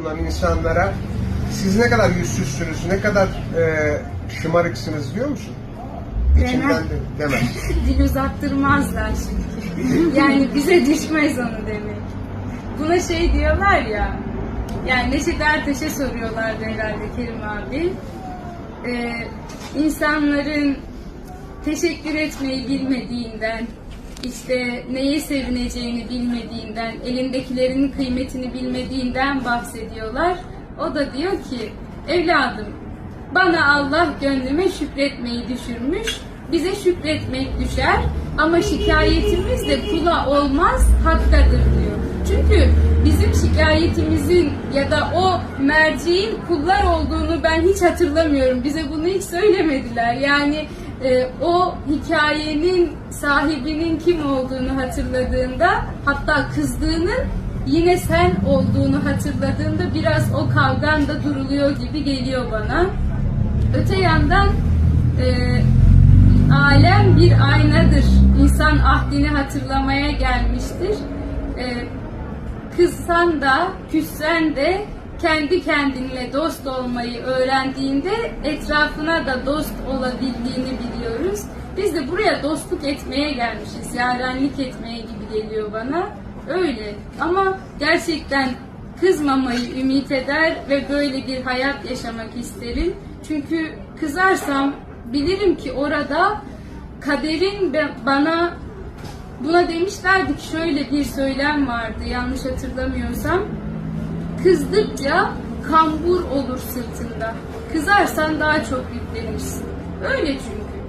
bulunan insanlara siz ne kadar yüzsüzsünüz, ne kadar e, şımarıksınız diyor musun? İçinden de demez. Dil uzattırmazlar çünkü. Yani bize düşmez onu demek. Buna şey diyorlar ya, yani Neşet Ertaş'a soruyorlardı herhalde Kerim abi. Ee, insanların teşekkür etmeyi bilmediğinden, işte neye sevineceğini bilmediğinden, elindekilerin kıymetini bilmediğinden bahsediyorlar. O da diyor ki, evladım bana Allah gönlüme şükretmeyi düşürmüş, bize şükretmek düşer ama şikayetimiz de kula olmaz, hakkadır diyor. Çünkü bizim şikayetimizin ya da o merciğin kullar olduğunu ben hiç hatırlamıyorum. Bize bunu hiç söylemediler. Yani e, o hikayenin sahibinin kim olduğunu hatırladığında hatta kızdığının yine sen olduğunu hatırladığında biraz o kavgan da duruluyor gibi geliyor bana. Öte yandan e, alem bir aynadır. İnsan ahdini hatırlamaya gelmiştir. E, kızsan da, küssen de kendi kendinle dost olmayı öğrendiğinde etrafına da dost olabildiğini. Biz de buraya dostluk etmeye gelmişiz, yarenlik etmeye gibi geliyor bana. Öyle ama gerçekten kızmamayı ümit eder ve böyle bir hayat yaşamak isterim. Çünkü kızarsam bilirim ki orada kaderin bana buna demişlerdi ki şöyle bir söylem vardı yanlış hatırlamıyorsam. Kızdıkça kambur olur sırtında. Kızarsan daha çok yüklenirsin. Öyle çünkü.